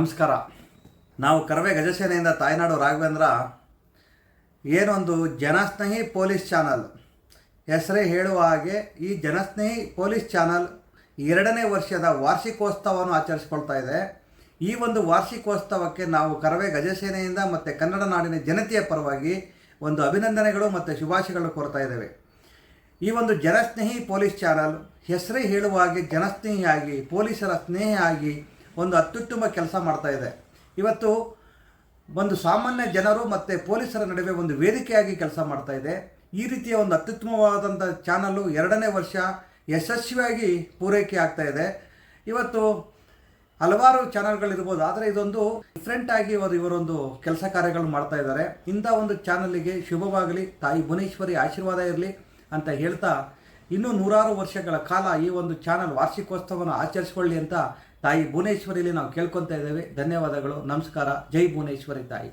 ನಮಸ್ಕಾರ. ನಾವು ಕರವೇ ಗಜಸೇನೆಯಿಂದ ತಾಯ್ನಾಡು ರಾಘವೇಂದ್ರ. ಏನೊಂದು ಜನಸ್ನೇಹಿ ಪೊಲೀಸ್ ಚಾನಲ್. ಹೆಸರೇ ಹೇಳುವ ಹಾಗೆ ಈ ಜನಸ್ನೇಹಿ ಪೊಲೀಸ್ ಚಾನಲ್ ಎರಡನೇ ವರ್ಷದ ವಾರ್ಷಿಕೋತ್ಸವವನ್ನು ಆಚರಿಸ್ಕೊಳ್ತಾ ಇದೆ. ಈ ಒಂದು ವಾರ್ಷಿಕೋತ್ಸವಕ್ಕೆ ನಾವು ಕರವೇ ಗಜಸೇನೆಯಿಂದ ಮತ್ತು ಕನ್ನಡ ನಾಡಿನ ಜನತೆಯ ಪರವಾಗಿ ಒಂದು ಅಭಿನಂದನೆಗಳು ಮತ್ತು ಶುಭಾಶಯಗಳು ಕೋರ್ತಾ ಇದ್ದೇವೆ. ಈ ಒಂದು ಜನಸ್ನೇಹಿ ಪೊಲೀಸ್ ಚಾನಲ್ ಹೆಸರೇ ಹೇಳುವ ಹಾಗೆ ಜನಸ್ನೇಹಿಯಾಗಿ, ಪೊಲೀಸರ ಸ್ನೇಹ ಆಗಿ ಒಂದು ಅತ್ಯುತ್ತಮ ಕೆಲಸ ಮಾಡ್ತಾ ಇದೆ. ಇವತ್ತು ಒಂದು ಸಾಮಾನ್ಯ ಜನರು ಮತ್ತು ಪೊಲೀಸರ ನಡುವೆ ಒಂದು ವೇದಿಕೆಯಾಗಿ ಕೆಲಸ ಮಾಡ್ತಾ ಇದೆ. ಈ ರೀತಿಯ ಒಂದು ಅತ್ಯುತ್ತಮವಾದಂಥ ಚಾನಲ್ಲು ಎರಡನೇ ವರ್ಷ ಯಶಸ್ವಿಯಾಗಿ ಪೂರೈಕೆ ಆಗ್ತಾ ಇದೆ. ಇವತ್ತು ಹಲವಾರು ಚಾನಲ್ಗಳಿರ್ಬೋದು ಆದರೆ ಇದೊಂದು ಡಿಫ್ರೆಂಟ್ ಆಗಿ ಇವರು ಇವರೊಂದು ಕೆಲಸ ಕಾರ್ಯಗಳು ಮಾಡ್ತಾ ಇದ್ದಾರೆ. ಇಂಥ ಒಂದು ಚಾನಲ್ಗೆ ಶುಭವಾಗಲಿ, ತಾಯಿ ಭುವನೇಶ್ವರಿ ಆಶೀರ್ವಾದ ಇರಲಿ ಅಂತ ಹೇಳ್ತಾ ಇನ್ನೂ ನೂರಾರು ವರ್ಷಗಳ ಕಾಲ ಈ ಒಂದು ಚಾನಲ್ ವಾರ್ಷಿಕೋತ್ಸವವನ್ನು ಆಚರಿಸಿಕೊಳ್ಳಿ ಅಂತ ತಾಯಿ ಭುವನೇಶ್ವರಿಯಲ್ಲಿ ನಾವು ಕೇಳ್ಕೊತಾ ಇದ್ದೇವೆ. ಧನ್ಯವಾದಗಳು. ನಮಸ್ಕಾರ. ಜೈ ಭುವನೇಶ್ವರಿ ತಾಯಿ.